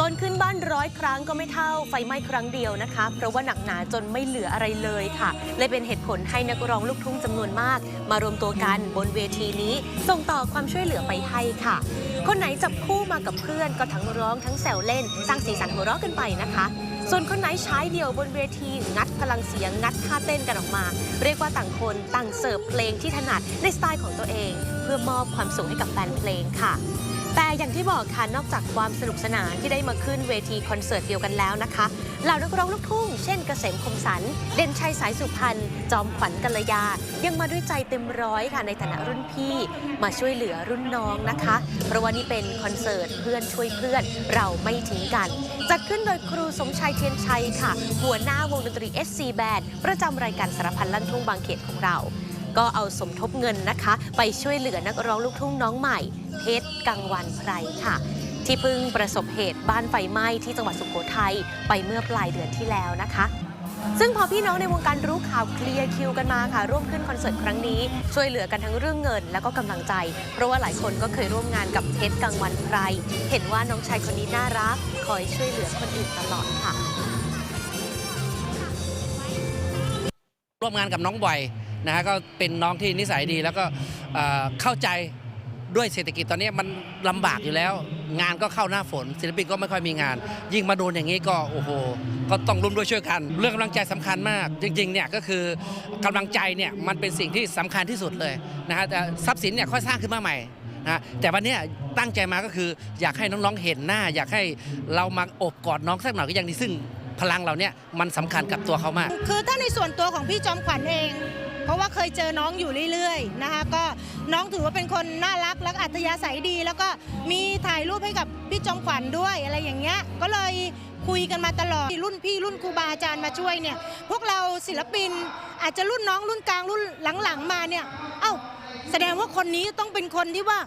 จนขึ้นบ้านร้อยครั้งก็ไม่เท่าไฟไหม้ครั้งเดียวนะคะ เพราะว่าหนักหนาจนไม่เหลืออะไรเลยค่ะเลยเป็นเหตุผลให้นักร้องลูกทุ่งจำนวนมาก มารวมตัวกันบนเวทีนี้ ส่งต่อความช่วยเหลือไปให้ค่ะคนไหนจับคู่มากับเพื่อนก็ทั้งร้องทั้งแซวเล่น สร้างสีสันหัวเราะกันไปนะคะ ส่วนคนไหนใช้เดี่ยวบนเวที งัดพลังเสียงงัดท่าเต้นกันออกมา เรียกว่าต่างคนต่างเสิร์ฟเพลงที่ถนัดในสไตล์ของตัวเอง เพื่อมอบความสุขให้กับแฟนเพลงค่ะแต่อย่างที่บอกค่ะ นอกจากความสนุกสนานที่ได้มาขึ้นเวทีคอนเสิร์ตเดียวกันแล้วนะคะเหล่านักร้องลูกทุ่ง เช่นเกษมคมสัน เด่นชัยสายสุพรรณจอมขวัญกัลยา ยังมาด้วยใจเต็มร้อยค่ะในฐานะรุ่นพี่ มาช่วยเหลือรุ่นน้องนะคะเพราะว่านี่เป็นคอนเสิร์ตเพื่อนช่วยเพื่อนเราไม่ทิ้งกัน จัดขึ้นโดยครูสมชายเทียนชัยค่ะ หัวหน้าวงดนตรี SC Band ประจำรายการสารพันลั่นทุ่งบางเขตของเรา ก็เอาสมทบเงินนะคะ ไปช่วยเหลือนักร้องลูกทุ่งน้องใหม่ เพชรกังวันไพรค่ะ ที่เพิ่งประสบเหตุบ้านไฟไหม้ที่จังหวัดสุโขทัยไปเมื่อปลายเดือนที่แล้วนะคะ ซึ่งพอพี่น้องในวงการรู้ข่าวเคลียร์คิวกันมาค่ะ ร่วมขึ้นคอนเสิร์ตครั้งนี้ ช่วยเหลือกันทั้งเรื่องเงิน แล้วก็กำลังใจ เพราะว่าหลายคนก็เคยร่วมงานกับเพชรกังวันไพรเห็นว่าน้องชายคนนี้น่ารัก คอยช่วยเหลือคนอื่นตลอดค่ะ ร่วมงานกับน้องบ่อยนะฮะก็เป็นน้องที่นิสัยดีแล้วก็เข้าใจ ด้วยเศรษฐกิจตอนนี้มันลำบากอยู่แล้ว งานก็เข้าหน้าฝน ศิลปินก็ไม่ค่อยมีงาน ยิ่งมาโดนอย่างนี้ก็โอ้โหก็ต้องร่วมด้วยช่วยกัน เรื่องกำลังใจสำคัญมาก จริงๆเนี่ยก็คือกำลังใจเนี่ยมันเป็นสิ่งที่สำคัญที่สุดเลยนะฮะแต่ทรัพย์สินเนี่ยค่อยสร้างขึ้นมาใหม่นะแต่วันนี้ตั้งใจมาก็คืออยากให้น้องๆเห็นหน้า อยากให้เรามาอบกอดน้องสักหน่อยก็ยังดีซึ่งพลังเราเนี่ยมันสำคัญกับตัวเขามาก คือถ้าในส่วนตัวของพี่จอมขวัญเอง เพราะว่าเคยเจอน้องอยู่เรื่อยๆนะคะก็ น้องถือว่าเป็นคนน่ารักและอัธยาศัยดี แล้วก็มีถ่ายรูปให้กับพี่จอมขวัญด้วยอะไรอย่างเงี้ยก็เลยคุยกันมาตลอดรุ่นพี่รุ่นครูบาอาจารย์มาช่วยเนี่ย พวกเราศิลปินอาจจะรุ่นน้องรุ่นกลางรุ่นหลังๆ มาเนี่ย เอ้า แสดงว่าคนนี้ต้องเป็นคนที่ว่า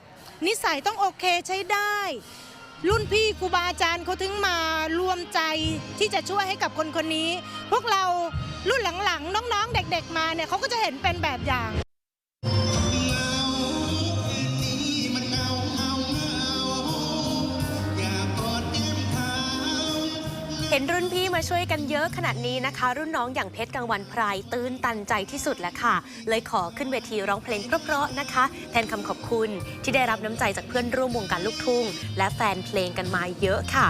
นิสัยต้องโอเคใช้ได้ รุ่นพี่ครูบาอาจารย์เขาถึงมารวมใจที่จะช่วยให้กับคนคนนี้ พวกเรารุ่นหลังๆ น้องๆ เด็ก ๆ มาเนี่ยเขาก็จะเห็นเป็นแบบอย่าง เห็นรุ่นพี่มาช่วยกันเยอะขนาดนี้นะคะ รุ่นน้องอย่างเพชรกังวันพรายตื้นตันใจที่สุดแล้วค่ะ เลยขอขึ้นเวทีร้องเพลงเพราะๆนะคะ แทนคำขอบคุณที่ได้รับน้ำใจจากเพื่อนร่วมวงการลูกทุ่ง และแฟนเพลงกันมาเยอะค่ะ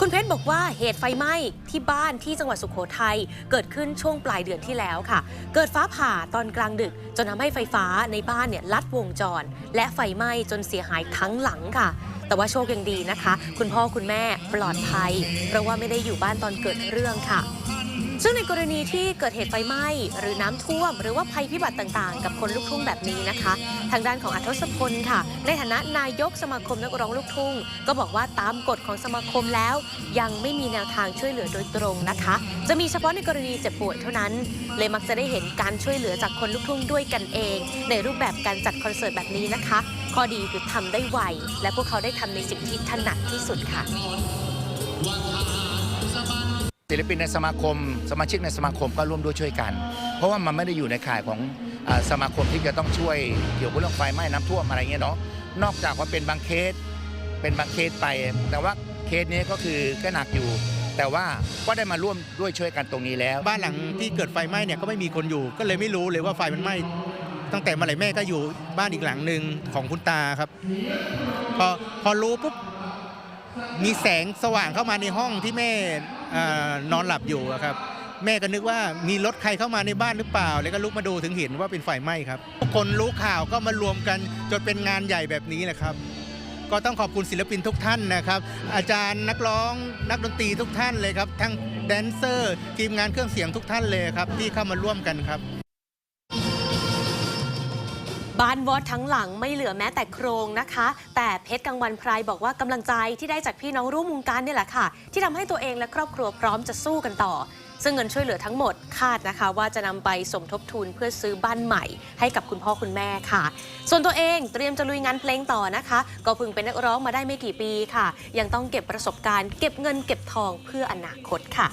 คุณเพชรบอกว่าเหตุไฟไหม้ที่บ้านที่จังหวัดสุโขทัยเกิดขึ้นช่วงปลายเดือนที่แล้วค่ะ เกิดฟ้าผ่าตอนกลางดึก จนทำให้ไฟฟ้าในบ้านเนี่ยลัดวงจร และไฟไหม้จนเสียหายทั้งหลังค่ะ แต่ว่าโชคยังดีนะคะ คุณพ่อคุณแม่ปลอดภัย เพราะว่าไม่ได้อยู่บ้านตอนเกิดเรื่องค่ะ ซึ่งในกรณีที่เกิดเหตุไฟไหม้หรือน้ำท่วม หรือว่าภัยพิบัติต่างๆ กับคนลูกทุ่งแบบนี้นะคะ ทางด้านของอัธศพลค่ะ ในฐานะนายกสมาคมนักร้องลูกทุ่ง ก็บอกว่าตามกฎของสมาคมแล้ว ยังไม่มีแนวทางช่วยเหลือโดยตรงนะคะ จะมีเฉพาะในกรณีเจ็บป่วยเท่านั้น เลยมักจะได้เห็นการช่วยเหลือจากคนลูกทุ่งด้วยกันเอง ในรูปแบบการจัดคอนเสิร์ตแบบนี้นะคะ ข้อดีคือทำได้ไวและพวกเขาได้ทำในสิ่งที่ถนัดที่สุดค่ะ ศิลปินในสมาคม สมาชิกในสมาคมก็ร่วมด้วยช่วยกัน เพราะว่ามันไม่ได้อยู่ในข่ายของอสมาคมที่จะต้องช่วยเกี่ยวกับเรื่องไฟไหม้น้ำท่วมอะไรเงี้ยเนาะนอกจากว่าเป็นบางเคสเป็นบางเคสไป แต่ว่าเคสนี้ก็คือก็หนักอยู่ แต่ว่าก็ได้มาร่วมด้วยช่วยกันตรงนี้แล้ว บ้านหลังที่เกิดไฟไหม้เนี่ยก็ไม่มีคนอยู่ ก็เลยไม่รู้เลยว่าไฟมันไหม้ตั้งแต่เมื่อไหร่แม่ก็อยู่บ้านอีกหลังหนึ่งของคุณตาครับ พอพอรู้ปุ๊บมีแสงสว่างเข้ามาในห้องที่แม่ อนอนหลับอยู่ครับ แม่ก็นึกว่ามีรถใครเข้ามาในบ้านหรือเปล่า แล้วก็ลุกมาดูถึงเห็นว่าเป็นไฟไหม้ครับคนรู้ข่าวก็มารวมกันจนเป็นงานใหญ่แบบนี้แหละครับ ก็ต้องขอบคุณศิลปินทุกท่านนะครับ อาจารย์นักร้องนักดนตรีทุกท่านเลยครับทั้งแดนเซอร์ ทีมงานเครื่องเสียงทุกท่านเลยครับที่เข้ามาร่วมกันครับ บ้านวอดทั้งหลังไม่เหลือแม้แต่โครงนะคะ แต่เพชรกังวันไพรบอกว่ากำลังใจที่ได้จากพี่น้องร่วมวงการเนี่ยแหละค่ะ ที่ทำให้ตัวเองและครอบครัวพร้อมจะสู้กันต่อ ซึ่งเงินช่วยเหลือทั้งหมดคาดนะคะ ว่าจะนำไปสมทบทุนเพื่อซื้อบ้านใหม่ ให้กับคุณพ่อคุณแม่ค่ะ ส่วนตัวเองเตรียมจะลุยงานเพลงต่อนะคะ ก็เพิ่งเป็นนักร้องมาได้ไม่กี่ปีค่ะ ยังต้องเก็บประสบการณ์ เก็บเงินเก็บทองเพื่ออนาคตค่ะ